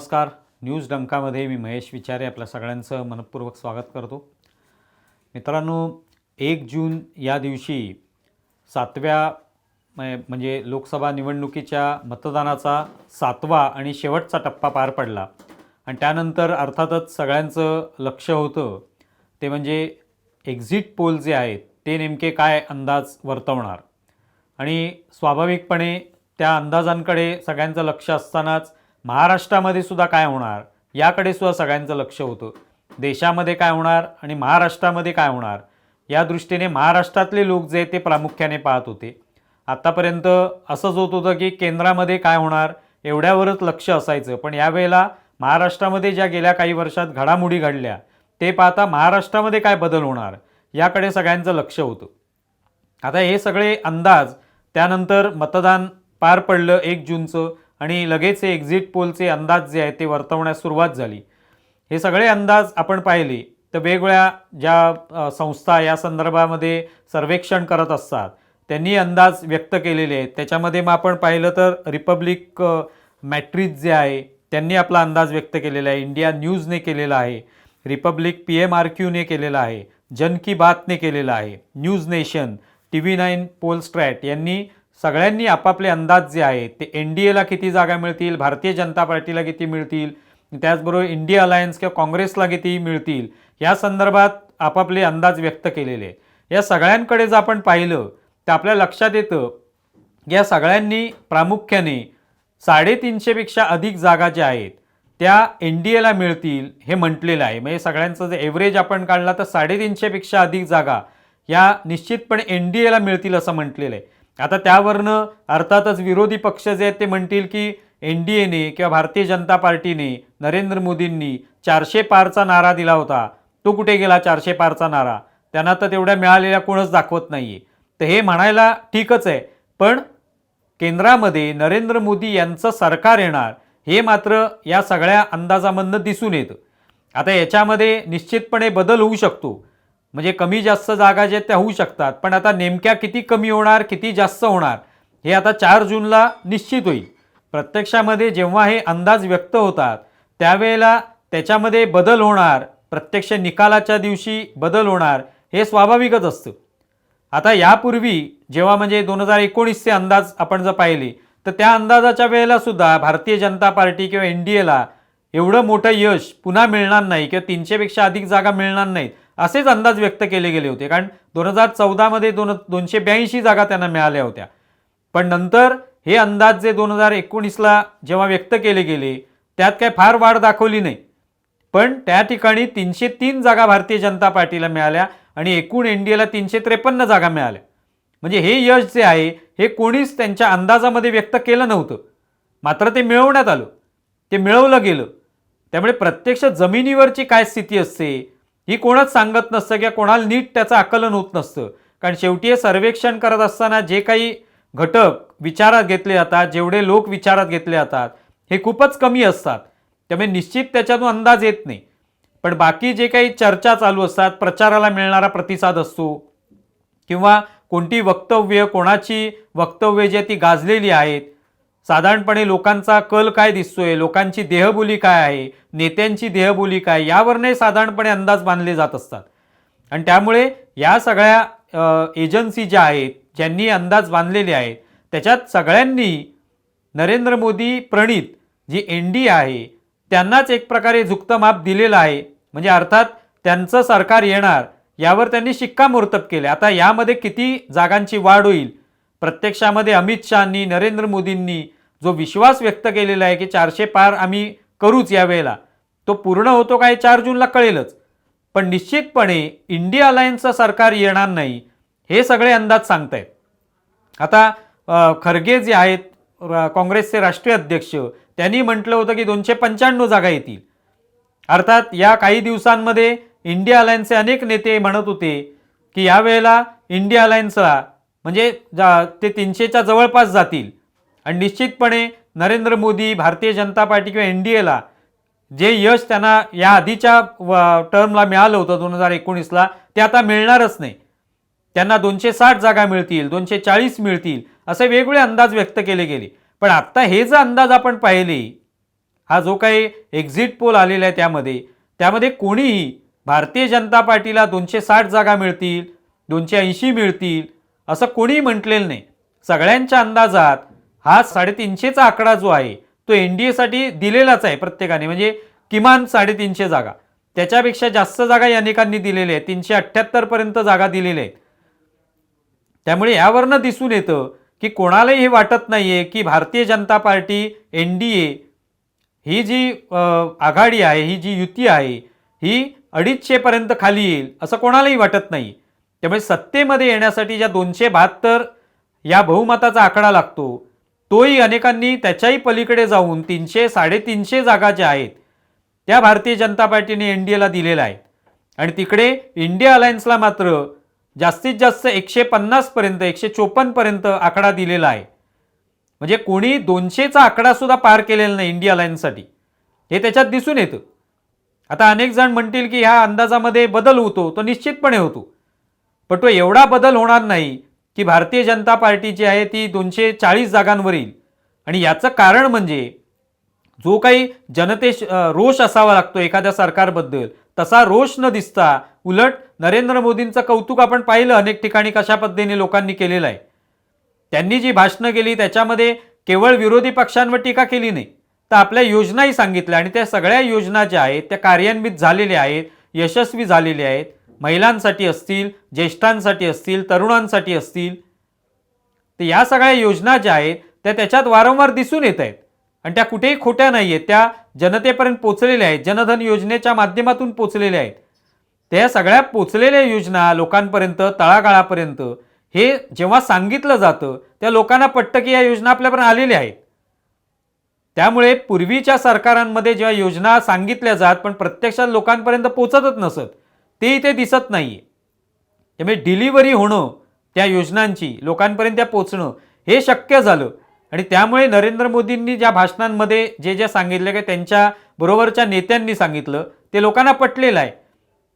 नमस्कार. न्यूज डंकामध्ये मी महेश विचारे आपल्या सगळ्यांचं मनपूर्वक स्वागत करतो. मित्रांनो एक जून या दिवशी सातव्या म्हणजे लोकसभा निवडणुकीच्या मतदानाचा सातवा आणि शेवटचा टप्पा पार पडला. आणि त्यानंतर अर्थातच सगळ्यांचं लक्ष होतं. ते म्हणजे एक्झिट पोल जे आहेत ते नेमके काय अंदाज वर्तवणार? आणि स्वाभाविकपणे त्या अंदाजांकडे सगळ्यांचं लक्ष असतानाच महाराष्ट्रामध्ये सुद्धा काय होणार याकडे सुद्धा सगळ्यांचं लक्ष होतं. देशामध्ये काय होणार आणि महाराष्ट्रामध्ये काय होणार या दृष्टीने महाराष्ट्रातले लोक जे ते प्रामुख्याने पाहत होते. आत्तापर्यंत असंच होत होतं की केंद्रामध्ये काय होणार एवढ्यावरच लक्ष असायचं. पण यावेळेला महाराष्ट्रामध्ये ज्या गेल्या काही वर्षात घडामोडी घडल्या ते पाहता महाराष्ट्रामध्ये काय बदल होणार याकडे सगळ्यांचं लक्ष होतं. आता हे सगळे अंदाज त्यानंतर मतदान पार पडलं एक जूनचं आणि लगेच हे एक्झिट पोलचे अंदाज जे आहेत ते वर्तवण्यास सुरुवात झाली. हे सगळे अंदाज आपण पाहिले तर वेगवेगळ्या ज्या संस्था या संदर्भामध्ये सर्वेक्षण करत असतात त्यांनी अंदाज व्यक्त केलेले आहेत. त्याच्यामध्ये मग आपण पाहिलं तर रिपब्लिक मॅट्रिज जे आहे त्यांनी आपला अंदाज व्यक्त केलेला आहे. इंडिया न्यूजने केलेला आहे. रिपब्लिक पी एम आर क्यूने केलेला आहे. जन की बातने केलेला आहे. News Nation T V nine Polstrat यांनी सगळ्यांनी आपापले अंदाज जे आहेत ते एन डी एला किती जागा मिळतील भारतीय जनता पार्टीला किती मिळतील त्याचबरोबर इंडिया अलायन्स किंवा काँग्रेसला किती मिळतील या संदर्भात आपापले अंदाज व्यक्त केलेले आहेत. या सगळ्यांकडे जर आपण पाहिलं तर आपल्या लक्षात येतं या सगळ्यांनी प्रामुख्याने साडेतीनशेपेक्षा अधिक जागा ज्या आहेत त्या एन डी एला मिळतील हे म्हटलेलं आहे. म्हणजे सगळ्यांचं जर एव्हरेज आपण काढला तर साडेतीनशेपेक्षा अधिक जागा या निश्चितपणे एन डी एला मिळतील असं म्हटलेलं आहे. आता त्यावरनं अर्थातच विरोधी पक्ष जे आहेत ते म्हणतील की एन डी एने किंवा भारतीय जनता पार्टीने नरेंद्र मोदींनी चारशे पारचा नारा दिला होता. तो कुठे गेला चारशे पारचा नारा? त्यांना तर तेवढ्या मिळालेल्या कोणच दाखवत नाहीये. तर हे म्हणायला ठीकच आहे. पण केंद्रामध्ये नरेंद्र मोदी यांचं सरकार येणार हे मात्र या सगळ्या अंदाजामधनं दिसून येतं. आता याच्यामध्ये निश्चितपणे बदल होऊ शकतो. म्हणजे कमी जास्त जागा जे त्या होऊ शकतात. पण आता नेमक्या किती कमी होणार किती जास्त होणार हे आता चार जूनला निश्चित होईल. प्रत्यक्षामध्ये जेव्हा हे अंदाज व्यक्त होतात त्यावेळेला त्याच्यामध्ये बदल होणार प्रत्यक्ष निकालाच्या दिवशी बदल होणार हे स्वाभाविकच असतं. आता यापूर्वी जेव्हा म्हणजे दोन हजार एकोणीसचे अंदाज आपण जर पाहिले तर त्या अंदाजाच्या वेळेला सुद्धा भारतीय जनता पार्टी किंवा एन डी एला एवढं मोठं यश पुन्हा मिळणार नाही किंवा तीनशेपेक्षा अधिक जागा मिळणार नाहीत. असेच अंदाज व्यक्त केले गेले होते. कारण दोन हजार चौदामध्ये दोन दोनशे ब्याऐंशी जागा त्यांना मिळाल्या होत्या. पण नंतर हे अंदाज जे दोन हजार एकोणीसला जेव्हा व्यक्त केले गेले त्यात काय फार वाढ दाखवली नाही. पण त्या ठिकाणी तीनशे तीन जागा भारतीय जनता पार्टीला मिळाल्या आणि एकूण एन डी एला तीनशे त्रेपन्न जागा मिळाल्या. म्हणजे हे यश जे आहे हे कोणीच त्यांच्या अंदाजामध्ये व्यक्त केलं नव्हतं. मात्र ते मिळवण्यात आलं. ते मिळवलं गेलं. त्यामुळे प्रत्यक्ष जमिनीवरची काय स्थिती असते ही कोणच सांगत नसतं किंवा कोणाला नीट त्याचं आकलन होत नसतं. कारण शेवटी हे सर्वेक्षण करत असताना जे काही घटक विचारात घेतले जातात जेवढे लोक विचारात घेतले जातात हे खूपच कमी असतात. त्यामुळे निश्चित त्याच्यातून अंदाज येत नाही. पण बाकी जे काही चर्चा चालू असतात प्रचाराला मिळणारा प्रतिसाद असतो किंवा कोणती वक्तव्य कोणाची वक्तव्य जी आहे ती गाजलेली आहेत साधारणपणे लोकांचा कल काय दिसतोय? लोकांची देहबोली काय आहे? नेत्यांची देहबोली काय? यावरने साधारणपणे अंदाज बांधले जात असतात. आणि त्यामुळे या सगळ्या एजन्सी ज्या आहेत ज्यांनी अंदाज बांधलेले आहेत त्याच्यात सगळ्यांनी नरेंद्र मोदी प्रणित जी एन डी आहे त्यांनाच एक प्रकारे झुकतं माप दिलेलं आहे. म्हणजे अर्थात त्यांचं सरकार येणार यावर त्यांनी शिक्कामोर्तब केले आता यामध्ये किती जागांची वाढ होईल प्रत्यक्षामध्ये अमित शहानी नरेंद्र मोदींनी जो विश्वास व्यक्त केलेला आहे की चारशे पार आम्ही करूच यावेळेला तो पूर्ण होतो काय चार जूनला कळेलच. पण निश्चितपणे इंडिया अलायन्सचं सरकार येणार नाही हे सगळे अंदाज सांगतायत. आता खरगे जे आहेत काँग्रेसचे राष्ट्रीय अध्यक्ष त्यांनी म्हटलं होतं की दोनशे पंच्याण्णव जागा येतील. अर्थात या काही दिवसांमध्ये इंडिया अलायन्सचे अनेक नेते म्हणत होते की यावेळेला इंडिया अलायन्सला म्हणजे जा ते तीनशेच्या जवळपास जातील. आणि निश्चितपणे नरेंद्र मोदी भारतीय जनता पार्टी किंवा एन डी एला जे यश त्यांना या आधीच्या व- टर्मला मिळालं होतं दोन हजार एकोणीसला ते आता मिळणारच नाही. त्यांना दोनशे साठ जागा मिळतील दोनशे चाळीस मिळतील असे वेगवेगळे अंदाज व्यक्त केले गेले. पण आत्ता हे जे अंदाज आपण पाहिले हा जो काही एक्झिट पोल आलेला आहे त्यामध्ये त्यामध्ये कोणीही भारतीय जनता पार्टीला दोनशे साठ जागा मिळतील दोनशे ऐंशी मिळतील असं कोणीही म्हटलेलं नाही. सगळ्यांच्या अंदाजात हा साडेतीनशेचा आकडा जो आहे तो एन डी एसाठी दिलेलाच आहे प्रत्येकाने. म्हणजे किमान साडेतीनशे जागा. त्याच्यापेक्षा जास्त जागा या अनेकांनी दिलेल्या आहेत. तीनशे अठ्ठ्याहत्तरपर्यंत जागा दिलेल्या आहेत. त्यामुळे यावरनं दिसून येतं की कोणालाही हे वाटत नाही आहे की Bharatiya Janata party N D A ही जी आघाडी आहे ही जी युती आहे ही अडीचशेपर्यंत खाली येईल असं कोणालाही वाटत नाही. त्यामुळे सत्तेमध्ये येण्यासाठी ज्या दोनशे बहात्तर या बहुमताचा आकडा लागतो तोही अनेकांनी त्याच्याही पलीकडे जाऊन तीनशे साडेतीनशे जागा ज्या आहेत त्या भारतीय जनता पार्टीने एन डी एला दिलेल्या आहेत. आणि तिकडे इंडिया अलायन्सला मात्र जास्तीत जास्त एकशे पन्नासपर्यंत एकशे चोपन्नपर्यंत आकडा दिलेला आहे. म्हणजे कोणी दोनशेचा आकडासुद्धा पार केलेला नाही इंडिया अलायन्ससाठी. हे त्याच्यात दिसून येतं. आता अनेक जण म्हणतील की ह्या अंदाजामध्ये बदल होतो तो निश्चितपणे होतो. पण तो एवढा बदल होणार नाही की भारतीय जनता पार्टी जी आहे ती दोनशे चाळीस जागांवर येईल आणि याचं कारण म्हणजे जो काही जनतेश रोष असावा लागतो एखाद्या सरकारबद्दल तसा रोष न दिसता उलट नरेंद्र मोदींचं कौतुक आपण पाहिलं अनेक ठिकाणी कशा पद्धतीने लोकांनी केलेलं आहे. त्यांनी जी भाषणं केली त्याच्यामध्ये केवळ विरोधी पक्षांवर टीका केली नाही तर आपल्या योजनाही सांगितल्या आणि त्या सगळ्या योजना ज्या आहेत त्या कार्यान्वित झालेल्या आहेत यशस्वी झालेल्या आहेत. महिलांसाठी असतील ज्येष्ठांसाठी असतील तरुणांसाठी असतील तर या सगळ्या योजना ज्या आहेत त्या त्याच्यात वारंवार दिसून येत आहेत. आणि त्या कुठेही खोट्या नाही आहेत त्या जनतेपर्यंत पोचलेल्या आहेत. जनधन योजनेच्या माध्यमातून पोचलेल्या आहेत. त्या सगळ्या पोचलेल्या योजना लोकांपर्यंत तळागाळापर्यंत हे जेव्हा सांगितलं जातं त्या लोकांना पटतं की या योजना आपल्यापर्यंत आलेल्या आहेत. त्यामुळे पूर्वीच्या सरकारांमध्ये जेव्हा योजना सांगितल्या जात पण प्रत्यक्षात लोकांपर्यंत पोचतच नसत. ते इथे दिसत नाहीये. त्यामुळे डिलिव्हरी होणं त्या योजनांची लोकांपर्यंत त्या पोचणं हे शक्य झालं. आणि त्यामुळे नरेंद्र मोदींनी ज्या भाषणांमध्ये जे जे सांगितलं की त्यांच्या बरोबरच्या नेत्यांनी सांगितलं ते लोकांना पटलेलं आहे.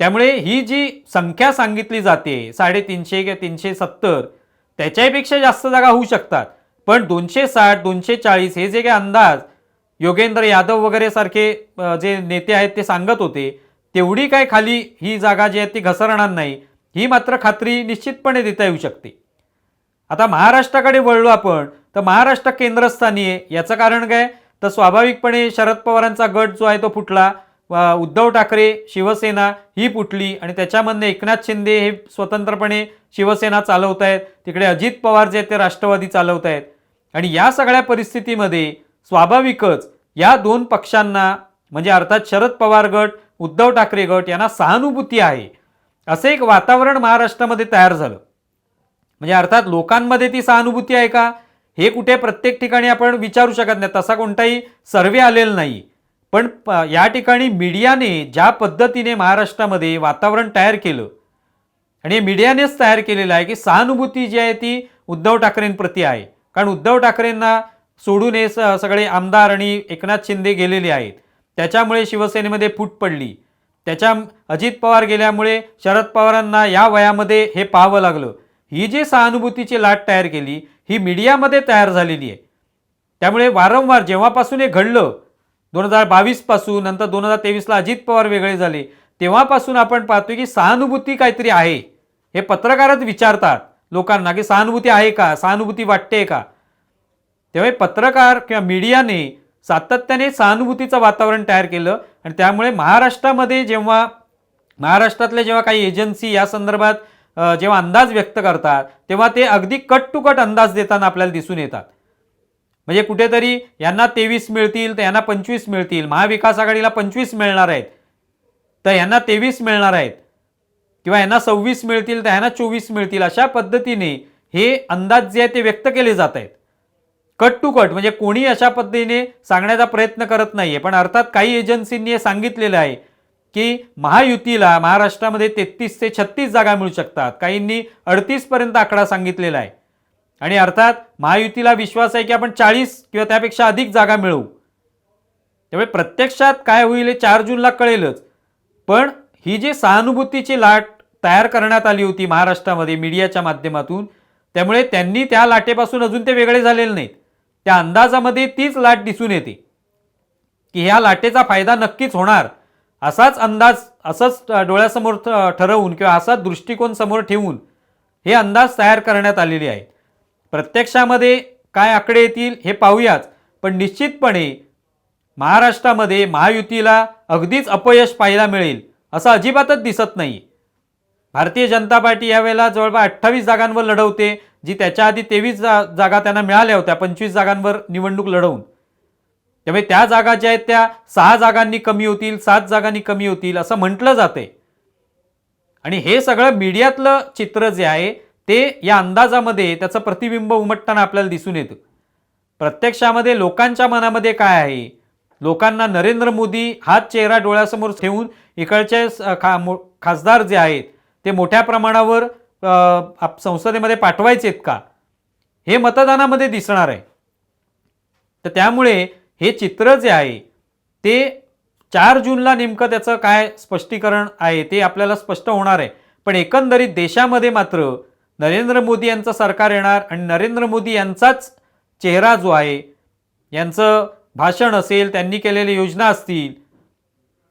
त्यामुळे ही जी संख्या सांगितली जाते साडेतीनशे किंवा तीनशे सत्तर त्याच्यापेक्षा जास्त जागा होऊ शकतात. पण दोनशे साठ दोनशे चाळीस हे जे काही अंदाज योगेंद्र यादव वगैरे सारखे जे नेते आहेत ते सांगत होते तेवढी काय खाली ही जागा जी आहे ती घसरणार नाही. ही मात्र खात्री निश्चितपणे देता येऊ शकते. आता महाराष्ट्राकडे वळलो आपण तर महाराष्ट्र केंद्रस्थानी आहे. याचं कारण काय? तर स्वाभाविकपणे शरद पवारांचा गट जो आहे तो फुटला. व उद्धव ठाकरे शिवसेना ही फुटली आणि त्याच्यामधनं एकनाथ शिंदे हे स्वतंत्रपणे शिवसेना चालवत आहेत. तिकडे अजित पवार जे आहेत ते राष्ट्रवादी चालवत आहेत. आणि या सगळ्या परिस्थितीमध्ये स्वाभाविकच या दोन पक्षांना म्हणजे अर्थात शरद पवार गट उद्धव ठाकरे गट यांना सहानुभूती आहे. असं एक वातावरण महाराष्ट्रामध्ये तयार झालं. म्हणजे अर्थात लोकांमध्ये ती सहानुभूती आहे का? हे कुठे प्रत्येक ठिकाणी आपण विचारू शकत नाही. तसा कोणताही सर्वे आलेला नाही. पण प- या ठिकाणी मीडियाने ज्या पद्धतीने महाराष्ट्रामध्ये वातावरण तयार केलं आणि मीडियानेच तयार केलेलं आहे की सहानुभूती जी आहे ती उद्धव ठाकरेंप्रती आहे. कारण उद्धव ठाकरेंना सोडून हे स- सगळे आमदार आणि एकनाथ शिंदे गेलेले आहेत. त्याच्यामुळे शिवसेनेमध्ये फूट पडली. त्याच्या अजित पवार गेल्यामुळे शरद पवारांना या वयामध्ये हे पाहावं लागलं. ही जी सहानुभूतीची लाट तयार केली ही मीडियामध्ये तयार झालेली आहे. त्यामुळे वारंवार जेव्हापासून हे घडलं दोन हजार बावीसपासून नंतर दोन हजार तेवीसला अजित पवार वेगळे झाले तेव्हापासून आपण पाहतोय की सहानुभूती काहीतरी आहे. हे पत्रकारच विचारतात लोकांना की सहानुभूती आहे का? सहानुभूती वाटते का? तेव्हा पत्रकार किंवा मीडियाने सातत्याने सहानुभूतीचं वातावरण तयार केलं आणि त्यामुळे महाराष्ट्रामध्ये जेव्हा महाराष्ट्रातल्या जेव्हा काही एजन्सी या संदर्भात जेव्हा अंदाज व्यक्त करतात तेव्हा ते अगदी कट टू कट अंदाज देताना आपल्याला दिसून येतात. म्हणजे कुठेतरी यांना तेवीस मिळतील तर यांना पंचवीस मिळतील महाविकास आघाडीला पंचवीस मिळणार आहेत तर यांना तेवीस मिळणार आहेत किंवा यांना सव्वीस मिळतील तर यांना चोवीस मिळतील अशा पद्धतीने हे अंदाज जे आहे ते व्यक्त केले जात आहेत. कट टू कट म्हणजे कोणी अशा पद्धतीने सांगण्याचा प्रयत्न करत नाहीये पण अर्थात काही एजन्सींनी हे सांगितलेलं आहे की महायुतीला महाराष्ट्रामध्ये तेहतीस ते छत्तीस जागा मिळू शकतात. काहींनी अडतीस पर्यंत आकडा सांगितलेला आहे. आणि अर्थात महायुतीला विश्वास आहे की आपण चाळीस किंवा त्यापेक्षा अधिक जागा मिळवू. त्यामुळे प्रत्यक्षात काय होईल हे चार जूनला कळेलच. पण ही जी सहानुभूतीची लाट तयार करण्यात आली होती महाराष्ट्रामध्ये मीडियाच्या माध्यमातून त्यामुळे त्यांनी त्या लाटेपासून अजून ते वेगळे झालेले नाहीत. त्या अंदाजामध्ये तीच लाट दिसून येते. की ह्या लाटेचा फायदा नक्कीच होणार असाच अंदाज असंच डोळ्यासमोर ठ- ठरवून किंवा असाच दृष्टिकोन समोर ठेवून हे अंदाज तयार करण्यात आलेले आहेत. प्रत्यक्षामध्ये काय आकडे येतील हे पाहूयाच पण निश्चितपणे महाराष्ट्रामध्ये महायुतीला अगदीच अपयश पाहायला मिळेल असं अजिबातच दिसत नाही. भारतीय जनता पार्टी यावेळेला जवळपास अठ्ठावीस जागांवर लढवते जी त्याच्या आधी तेवीस जा जागा त्यांना मिळाल्या होत्या पंचवीस जागांवर निवडणूक लढवून. त्यामुळे त्या जागा ज्या आहेत त्या सहा जागांनी कमी होतील सात जागांनी कमी होतील असं म्हटलं जाते. आणि हे सगळं मीडियातलं चित्र जे आहे ते या अंदाजामध्ये त्याचं प्रतिबिंब उमटताना आपल्याला दिसून येतं. प्रत्यक्षामध्ये लोकांच्या मनामध्ये काय आहे? लोकांना नरेंद्र मोदी हाच चेहरा डोळ्यासमोर ठेवून इकडचे स- खा मो- खासदार जे आहेत ते मोठ्या प्रमाणावर आप- संसदेमध्ये पाठवायचे आहेत का? हे मतदानामध्ये दिसणार आहे. तर त्यामुळे हे चित्र जे आहे ते चार जूनला नेमकं त्याचं काय स्पष्टीकरण आहे ते आपल्याला स्पष्ट होणार आहे. पण एकंदरीत देशामध्ये मात्र नरेंद्र मोदी यांचं सरकार येणार आणि नरेंद्र मोदी यांचाच चेहरा जो आहे यांचं भाषण असेल त्यांनी केलेल्या योजना असतील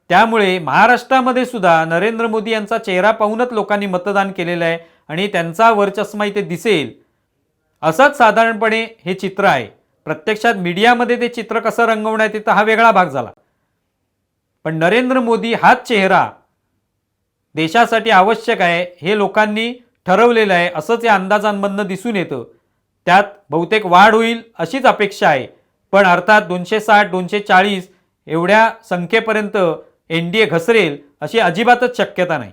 त्यामुळे महाराष्ट्रामध्ये सुद्धा नरेंद्र मोदी यांचा चेहरा पाहूनच लोकांनी मतदान केलेलं आहे. आणि त्यांचा वरचष्मा इथे दिसेल. असंच साधारणपणे हे चित्र आहे. प्रत्यक्षात मीडियामध्ये ते चित्र कसं रंगवण्यात येतं हा वेगळा भाग झाला. पण नरेंद्र मोदी हाच चेहरा देशासाठी आवश्यक आहे हे लोकांनी ठरवलेलं आहे असंच या अंदाजांमधनं दिसून येतं. त्यात बहुतेक वाढ होईल अशीच अपेक्षा आहे. पण अर्थात दोनशे साठ दोनशे चाळीस एवढ्या संख्येपर्यंत एन डी ए घसरेल अशी अजिबातच शक्यता नाही.